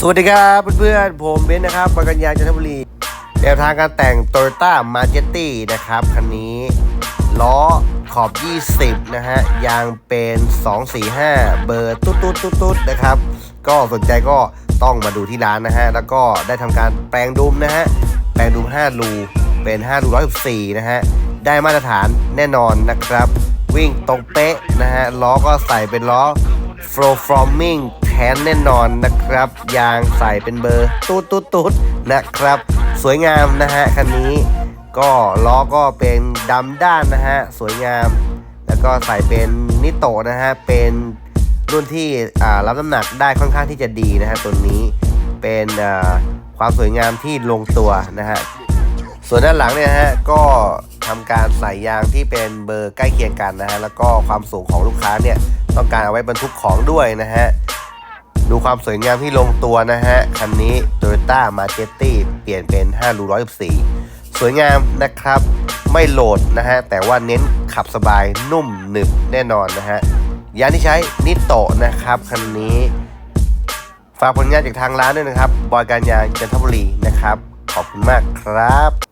สวัสดีครับเพื่อนๆ ผมเบนนะครับบางกัญญาจันทบุรีแนวทางการแต่ง Toyota m a j e t i นะครับ คันนี้ ล้อขอบ 20 นะฮะ ยางเป็น 245 เบอร์ตุ๊ดตุ๊ดตุ๊ดตุ๊ดนะครับ ก็สนใจก็ต้องมาดูที่ร้านนะฮะ แล้วก็ได้ทำการแปลงดุมนะฮะ แปลงดุม 5 รูเป็น 5 รู 114 นะฮะ ได้มาตรฐานแน่นอนนะครับ วิ่งตรงเป๊ะนะฮะ ล้อก็ใส่เป็นล้อ Flow Forming แทนแน่นอนนะครับ ยางใส่เป็นเบอร์ตุ๊ดตุ๊ดตุ๊ดนะครับ สวยงามนะฮะคันนี้ ก็ล้อก็เป็นดำด้านนะฮะ สวยงาม แล้วก็ใส่เป็นนิโตะนะฮะ เป็นรุ่นที่อ่ารับน้ำหนักได้ค่อนข้างที่จะดีนะฮะตัวนี้เป็นอ่าความสวยงามที่ลงตัวนะฮะส่วนด้านหลังเนี่ยฮะก็ทำการใส่ยางที่เป็นเบอร์ใกล้เคียงกันนะฮะแล้วก็ความสูงของลูกค้าเนี่ย ต้องการเอาไว้บรรทุกของด้วยนะฮะ ดูความสวยงามที่ลงตัวนะฮะ คันนี้ Toyota m a j e t i เปลี่ยนเป็น5รู114 สวยงามนะครับ ไม่โหลดนะฮะ แต่ว่าเน้นขับสบายนุ่มหนึบแน่นอนนะฮะ ยางที่ใช้นิโตะนะครับคันนี้ ฝากผลงานจากทางร้านด้วยนะครับ บอยการยางจันทบุรีนะครับ ขอบคุณมากครับ